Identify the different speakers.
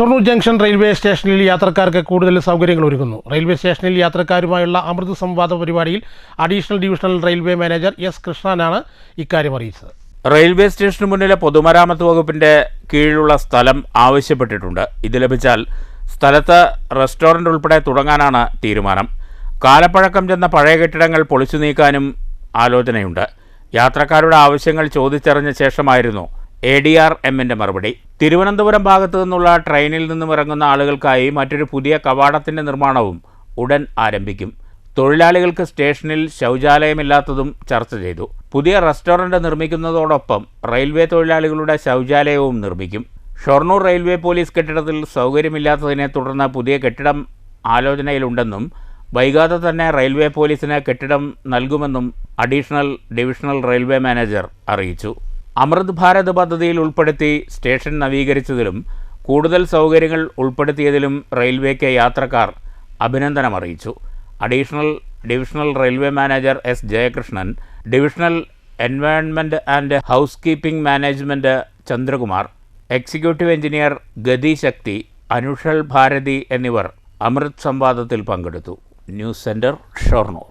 Speaker 1: Shoranur junction railway സ്റ്റേഷനിൽ യാത്രക്കാർക്ക് കൂടുതൽ സൗകര്യങ്ങൾ ഒരുക്കുന്നു. റെയിൽവേ സ്റ്റേഷനിൽ യാത്രക്കാരുമായുള്ള അമൃത് സംവാദ പരിപാടിയിൽ additional divisional railway manager S കൃഷ്ണനാണ് ഇക്കാര്യം അറിയിച്ചത്.
Speaker 2: റെയിൽവേ സ്റ്റേഷന് മുന്നിലെ പൊതുമരാമത്ത് വകുപ്പിന്റെ കീഴിലുള്ള സ്ഥലം ആവശ്യപ്പെട്ടിട്ടുണ്ട്. ഇത് ലഭിച്ചാൽ സ്ഥലത്ത് റെസ്റ്റോറന്റ് ഉൾപ്പെടെ തുടങ്ങാനാണ് തീരുമാനം. കാലപ്പഴക്കം ചെന്ന പഴയ കെട്ടിടങ്ങൾ പൊളിച്ചു നീക്കാനും ആലോചനയുണ്ട്. യാത്രക്കാരുടെ ആവശ്യങ്ങൾ ചോദിച്ചറിഞ്ഞ ശേഷമായിരുന്നു എ ഡി ആർ എമ്മിന്റെ മറുപടി. തിരുവനന്തപുരം ഭാഗത്തു നിന്നുള്ള ട്രെയിനിൽ നിന്നും ഇറങ്ങുന്ന ആളുകൾക്കായി മറ്റൊരു പുതിയ കവാടത്തിന്റെ നിർമ്മാണവും ഉടൻ ആരംഭിക്കും. തൊഴിലാളികൾക്ക് സ്റ്റേഷനിൽ ശൗചാലയമില്ലാത്തതും ചർച്ച ചെയ്തു. പുതിയ റെസ്റ്റോറന്റ് നിർമ്മിക്കുന്നതോടൊപ്പം റെയിൽവേ തൊഴിലാളികളുടെ ശൗചാലയവും നിർമ്മിക്കും. ഷൊർണൂർ റെയിൽവേ പോലീസ് കെട്ടിടത്തിൽ സൗകര്യമില്ലാത്തതിനെ തുടർന്ന് പുതിയ കെട്ടിടം ആലോചനയിലുണ്ടെന്നും വൈകാതെ തന്നെ റെയിൽവേ പോലീസിന് കെട്ടിടം നൽകുമെന്നും അഡീഷണൽ ഡിവിഷണൽ റെയിൽവേ മാനേജർ അറിയിച്ചു. അമൃത് ഭാരത് പദ്ധതിയിൽ ഉൾപ്പെടുത്തി സ്റ്റേഷൻ നവീകരിച്ചതിലും കൂടുതൽ സൗകര്യങ്ങൾ ഉൾപ്പെടുത്തിയതിലും റെയിൽവേക്ക് യാത്രക്കാർ അഭിനന്ദനം അറിയിച്ചു additional divisional railway manager S Jayakrishnan divisional environment and housekeeping management Chandrakumar executive engineer Gati Shakti Anushal Bharati എന്നിവർ അമൃത് സംവാദത്തിൽ പങ്കെടുത്തു. News centre Shoranur.